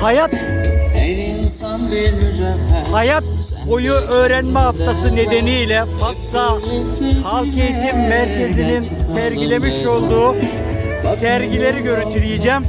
hayat hayat boyu öğrenme haftası nedeniyle Fatsa Halk Eğitim Merkezi'nin sergilemiş olduğu sergileri görüntüleyeceğim.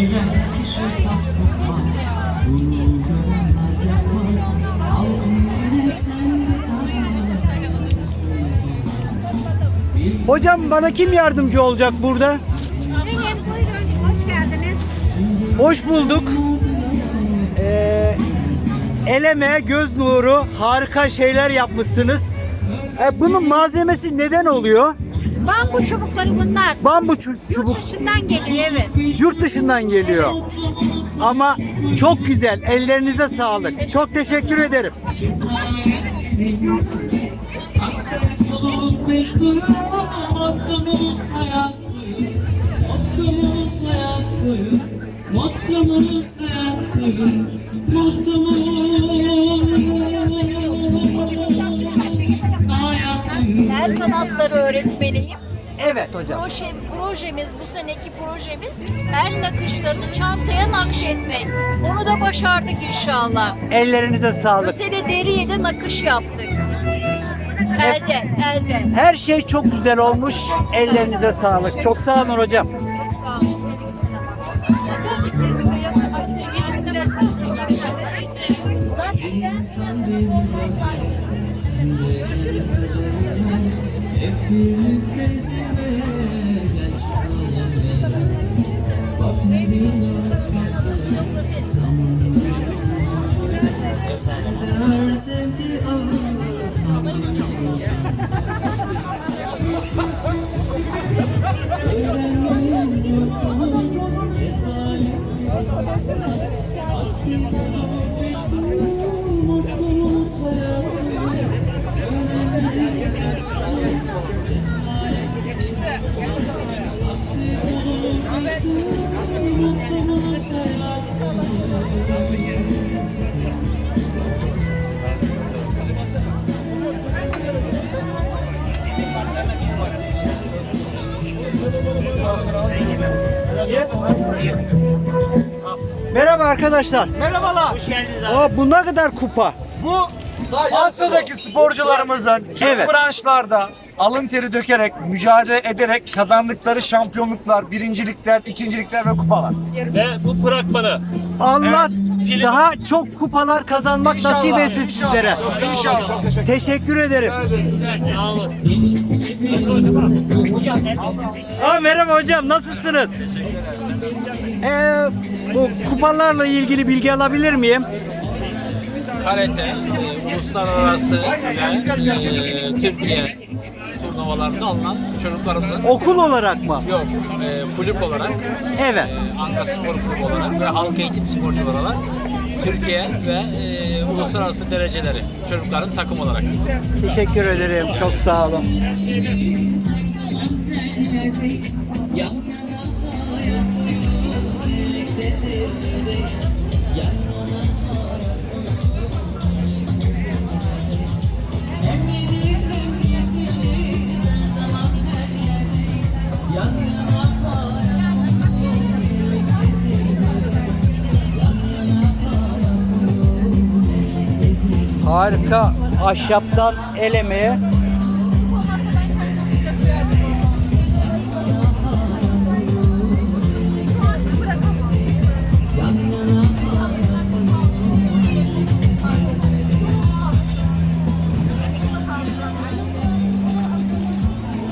Bilen kişi pas tutmaz Bunu görmez yapmaz Algın sen de Hocam bana kim yardımcı olacak burada? Benim buyurun hoş geldiniz. Hoş bulduk. Ee, eleme, göz nuru harika şeyler yapmışsınız. Ee, bunun malzemesi neden oluyor? Bambu çubukları bunlar. Bambu çu- çubuk Dışından geliyor evet. yurt dışından geliyor. Ama çok güzel. Ellerinize sağlık. Çok teşekkür ederim. Mutluluk meşgul Mutlumuz hayat boyu Mutlumuz hayat boyu Mutlumuz hayat boyu Mutlumuz hayat boyu El sanatları öğretmeniyim. Evet hocam. Proje, projemiz, bu seneki projemiz el nakışlarını çantaya nakşetmek. Onu da başardık inşallah. Ellerinize Bu sağlık. sene deriye de nakış yaptık. Elde, elde. Her şey çok güzel olmuş. Ellerinize sağlık. Çok sağ olun hocam. Hep birlikte arkadaşlar. Merhabalar. Hoş geldiniz abi. Aa, bu ne kadar kupa? Bu Asya'daki sporcularımızın tüm Evet. branşlarda alın teri dökerek, mücadele ederek kazandıkları şampiyonluklar, birincilikler, ikincilikler ve kupalar. Ve bu bırakmadı. Allah film- daha çok kupalar kazanmak nasip etsin sizlere. İnşallah. Çok teşekkür Teşekkür ederim. Aa, merhaba hocam nasılsınız? Ee, bu kupalarla ilgili bilgi alabilir miyim? Karate, e, uluslararası ve e, Türkiye turnuvalarında alınan çocuklarımızın Okul olarak mı? yok e, kulüp olarak, Evet. e, Ankara Spor Kulübü olarak ve halk eğitim sporcuları olarak Türkiye ve e, uluslararası dereceleri çocukların takım olarak. Teşekkür ederim. Çok sağ olun. Harika ahşaptan el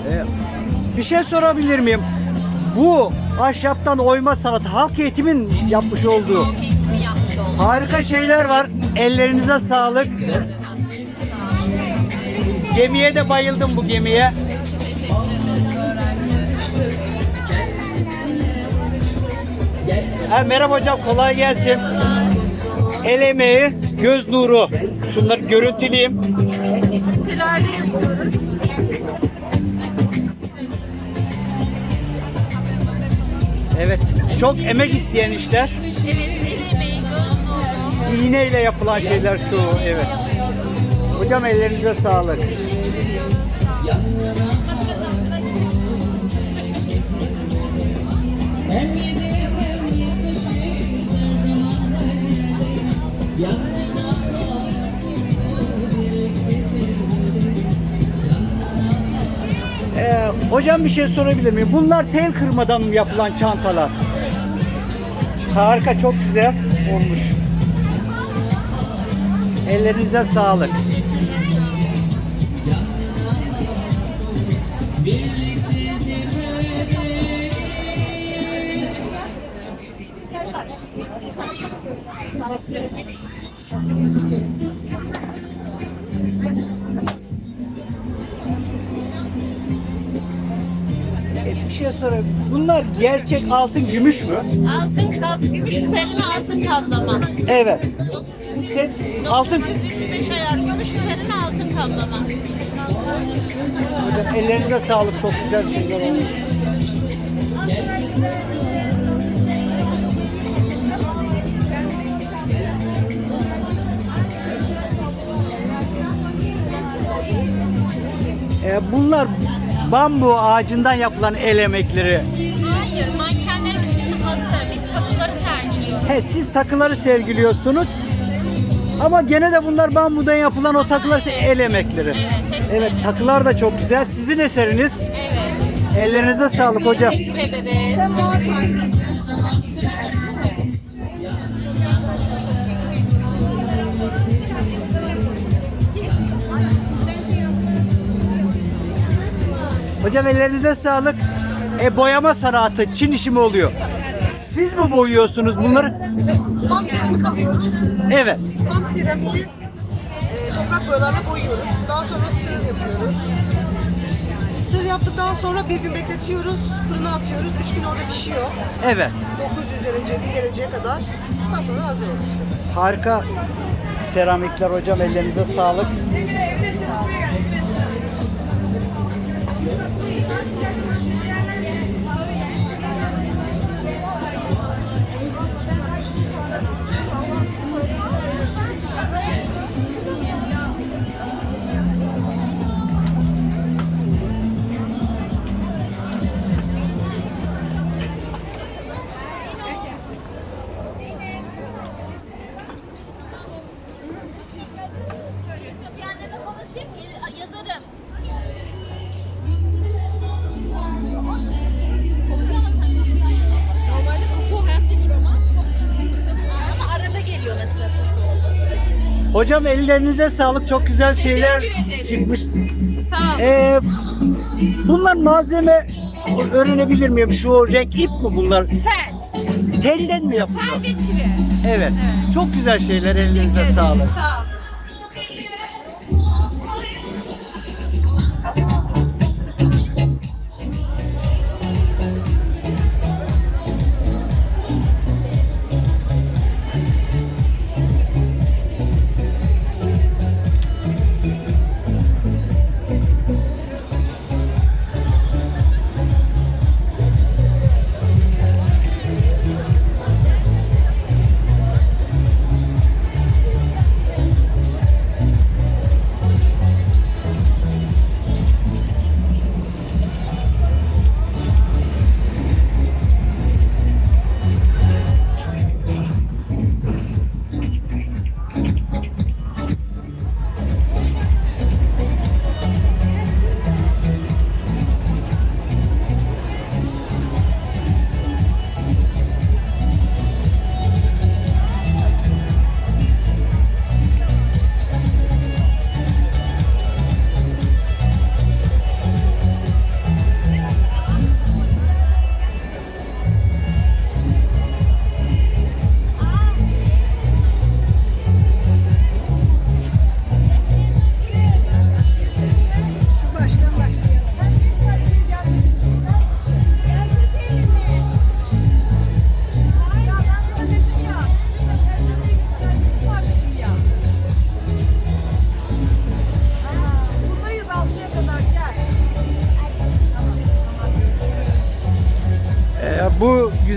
emeği. bir şey sorabilir miyim? Bu ahşaptan oyma sanatı halk eğitimin yapmış olduğu Halk eğitimi yapmış olduk. harika şeyler var. Ellerinize sağlık. Gemiye de bayıldım bu gemiye. Ha, merhaba hocam kolay gelsin. El emeği, göz nuru. Şunları görüntüleyeyim. Evet, çok emek isteyen işler. İğneyle yapılan şeyler çoğu, evet. Hocam ellerinize sağlık. Hocam bir şey sorabilir miyim? Bunlar tel kırmadan mı yapılan çantalar? Harika, çok güzel olmuş. Ellerinize sağlık. Ee, bir şey sorayım. Bunlar gerçek altın gümüş mü? Altın kap, gümüş üzerine altın kaplama. Evet. Set altın. 925 ayar gümüş üzerine altın kaplama. Hocam ellerinize sağlık. Çok güzel şeyler olmuş. Ee, bunlar bambu ağacından yapılan el emekleri. Hayır, mankenlerimiz bizim hazır. Biz kapıları sergiliyoruz. He, siz takıları sergiliyorsunuz. Ama gene de bunlar bambudan yapılan o takılar el emekleri. Evet, takılar da çok güzel. Sizin eseriniz. Ellerinize sağlık hocam. Teşekkür ederiz. Hocam ellerinize sağlık. E boyama sanatı, Çin işi mi oluyor? Siz mi boyuyorsunuz bunları? Ham seramik alıyoruz. Evet. Ham seramiği e, toprak boyalarla boyuyoruz. Daha sonra sır yapıyoruz. Sır yaptıktan sonra bir gün bekletiyoruz, fırına atıyoruz. Üç gün orada pişiyor. Evet. 900 derece, 1000 dereceye kadar. Daha sonra hazır oluyor. Harika seramikler hocam. Ellerinize sağlık. Hocam ellerinize sağlık. Çok güzel şeyler çıkmış. Sağ. Ee, bunlar malzeme öğrenebilir miyim? Şu renk ip mi bunlar? Tel. Telden mi yapılıyor? Tel ve çivi. Evet. Çok güzel şeyler. Ellerinize sağlık. Sağ ol.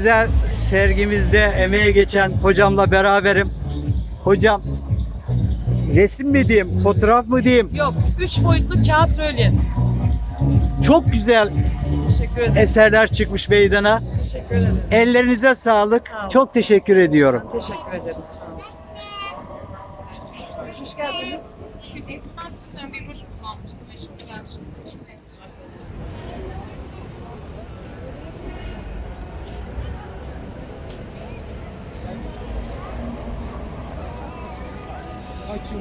Güzel sergimizde emeğe geçen hocamla beraberim. Hocam resim mi diyeyim, fotoğraf mı diyeyim? Yok, üç boyutlu kağıt rölye. Çok güzel Teşekkür ederim. eserler çıkmış meydana. Teşekkür ederim. Ellerinize sağlık. Sağ olun. Çok teşekkür ediyorum. Teşekkür ederim. Sağ olun. Hoş geldiniz. Kaç